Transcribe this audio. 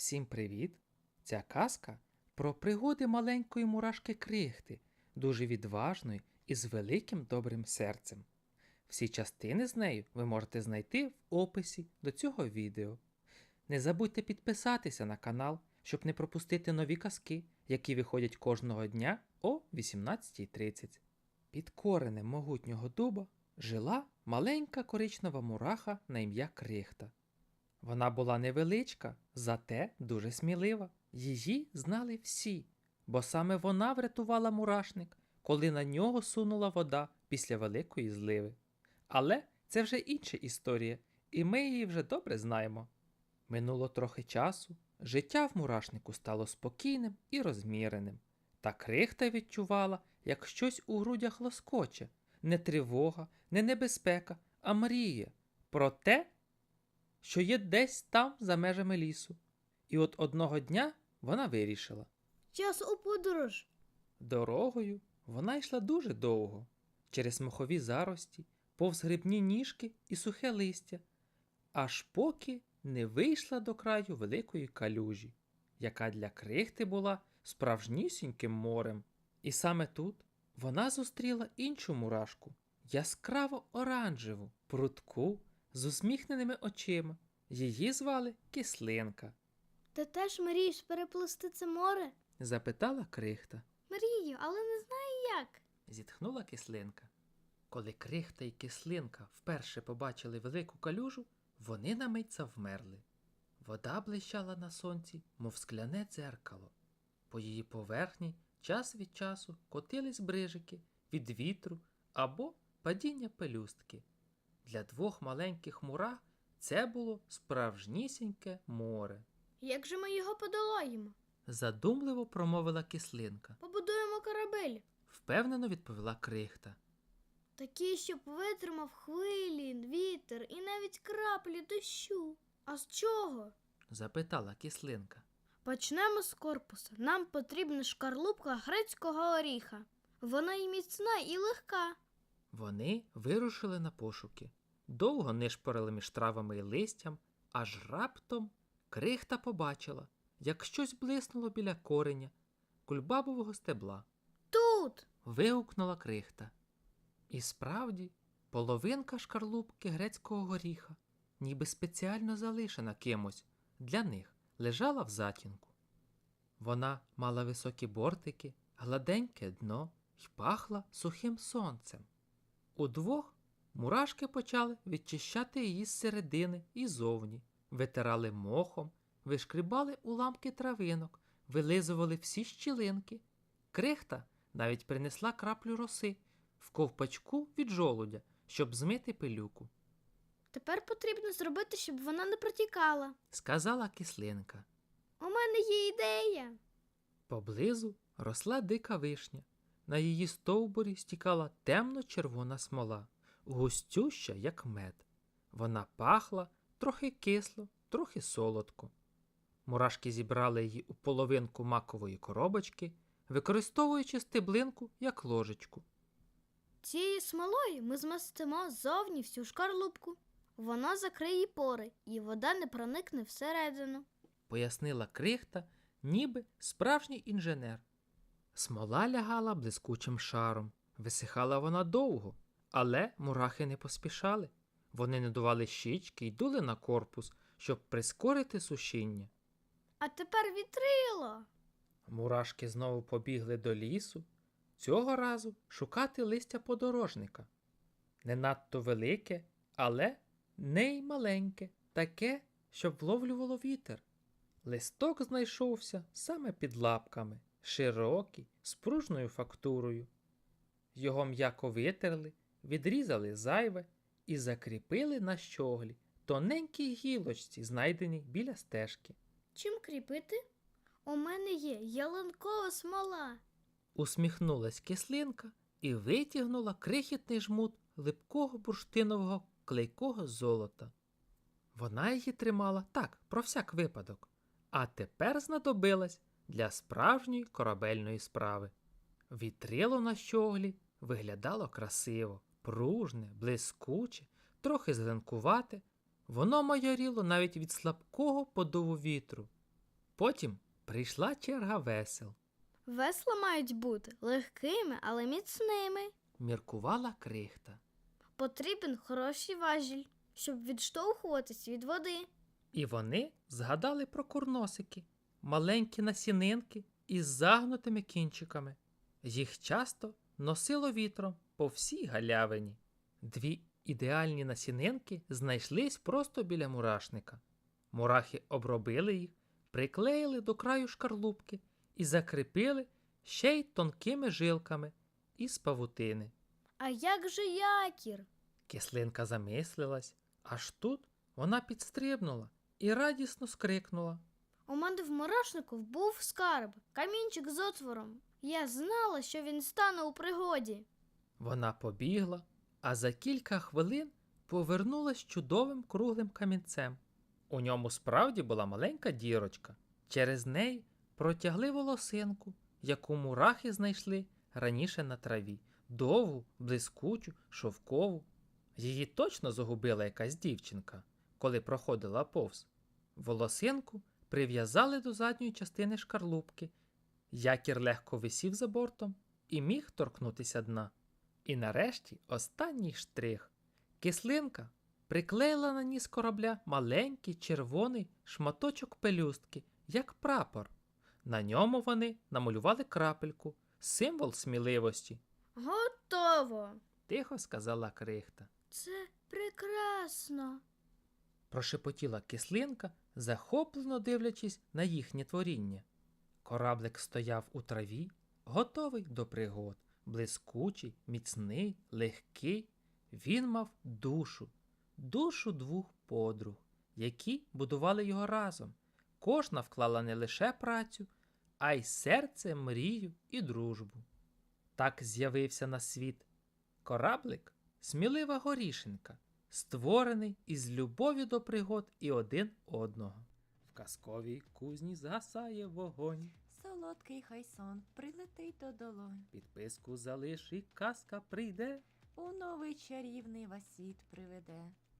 Всім привіт! Ця казка про пригоди маленької мурашки крихти, дуже відважної і з великим добрим серцем. Всі частини з нею ви можете знайти в описі до цього відео. Не забудьте підписатися на канал, щоб не пропустити нові казки, які виходять кожного дня о 18.30. Під коренем могутнього дуба жила маленька коричнева мураха на ім'я Крихта. Вона була невеличка, зате дуже смілива. Її знали всі, бо саме вона врятувала мурашник, коли на нього сунула вода після великої зливи. Але це вже інша історія, і ми її вже добре знаємо. Минуло трохи часу, життя в мурашнику стало спокійним і розміреним, та крихта відчувала, як щось у грудях лоскоче, не тривога, не небезпека, а мріє про те, що є десь там за межами лісу. І от одного дня вона вирішила. Час у подорож. Дорогою вона йшла дуже довго, через мохові зарості, повз грибні ніжки і сухе листя, аж поки не вийшла до краю великої калюжі, яка для крихти була справжнісіньким морем. І саме тут вона зустріла іншу мурашку, яскраво оранжеву, прудку, з усміхненими очима. Її звали Кислинка, Ти теж мрієш переплисти це море? запитала крихта. Мрію, але не знаю як. зітхнула кислинка. Коли крихта і кислинка вперше побачили велику калюжу, вони на мить завмерли. Вода блищала на сонці, мов скляне дзеркало. По її поверхні час від часу котились брижики від вітру або падіння пелюстки. Для двох маленьких мурах це було справжнісіньке море. Як же ми його подолаємо? Задумливо промовила кислинка. Побудуємо корабель. Впевнено відповіла крихта. Такий, щоб витримав хвилі, вітер і навіть краплі дощу. А з чого? запитала кислинка. Почнемо з корпуса. Нам потрібна шкарлупка грецького оріха. Вона і міцна, і легка. Вони вирушили на пошуки. Довго нишпорили між травами і листям, аж раптом крихта побачила, як щось блиснуло біля кореня кульбабового стебла. Тут. Вигукнула крихта. І справді, половинка шкарлупки грецького горіха, ніби спеціально залишена кимось, для них лежала в затінку. Вона мала високі бортики, гладеньке дно й пахла сухим сонцем. Удвох мурашки почали відчищати її з середини і зовні, витирали мохом, вишкрібали уламки травинок, вилизували всі щілинки. Крихта навіть принесла краплю роси в ковпачку від жолудя, щоб змити пилюку, Тепер потрібно зробити, щоб вона не протікала. сказала кислинка. У мене є ідея. Поблизу росла дика вишня. На її стовбурі стікала темно-червона смола, густюща, як мед. Вона пахла трохи кисло, трохи солодко. Мурашки зібрали її у половинку макової коробочки, використовуючи стеблинку як ложечку. Цією смолою ми змастимо ззовні всю шкарлупку. Вона закриє пори, і вода не проникне всередину. пояснила крихта, ніби справжній інженер. Смола лягала блискучим шаром. Висихала вона довго, але мурахи не поспішали. Вони не дували щічки й дули на корпус, щоб прискорити сушіння. А тепер вітрило. Мурашки знову побігли до лісу, цього разу шукати листя подорожника. Не надто велике, але не й маленьке, таке, щоб вловлювало вітер. Листок знайшовся саме під лапками, широкий, з пружною фактурою. Його м'яко витерли, відрізали зайве і закріпили на щоглі тоненькій гілочці, знайденій біля стежки. Чим кріпити? У мене є ялинкова смола. Усміхнулась кислинка і витягнула крихітний жмут липкого бурштинового клейкого золота. Вона її тримала так, про всяк випадок, а тепер знадобилась для справжньої корабельної справи. Вітрило на щоглі виглядало красиво, пружне, блискуче, трохи зеленкувате. Воно майоріло навіть від слабкого подову вітру. Потім прийшла черга весел, Весла мають бути легкими, але міцними. міркувала крихта. Потрібен хороший важіль, щоб відштовхуватись від води. І вони згадали про курносики, маленькі насінинки із загнутими кінчиками. Їх часто носило вітром по всій галявині. Дві ідеальні насінинки знайшлись просто біля мурашника. Мурахи обробили їх, приклеїли до краю шкарлупки і закріпили ще й тонкими жилками із павутини. А як же якір? Кислинка замислилась, аж тут вона підстрибнула і радісно скрикнула. У мене в мурашнику був скарб, камінчик з отвором. Я знала, що він стане у пригоді. Вона побігла, а за кілька хвилин повернулась чудовим круглим камінцем. У ньому справді була маленька дірочка. Через неї протягли волосинку, яку мурахи знайшли раніше на траві, довгу, блискучу, шовкову. Її точно загубила якась дівчинка, коли проходила повз. Волосинку прив'язали до задньої частини шкарлупки. Якір легко висів за бортом і міг торкнутися дна. І нарешті останній штрих. Кислинка приклеїла на ніс корабля маленький червоний шматочок пелюстки, як прапор. На ньому вони намалювали крапельку, символ сміливості, Готово. тихо сказала крихта. Це прекрасно. Прошепотіла кислинка, захоплено дивлячись на їхнє творіння. Кораблик стояв у траві, готовий до пригод, блискучий, міцний, легкий. Він мав душу, душу двох подруг, які будували його разом. Кожна вклала не лише працю, а й серце, мрію і дружбу. Так з'явився на світ кораблик, смілива горішенка, створений із любові до пригод і один одного. В казковій кузні згасає вогонь. Солодкий хай сон прилетить до долонь, Підписку залиш і казка прийде. у новий чарівний вас світ приведе.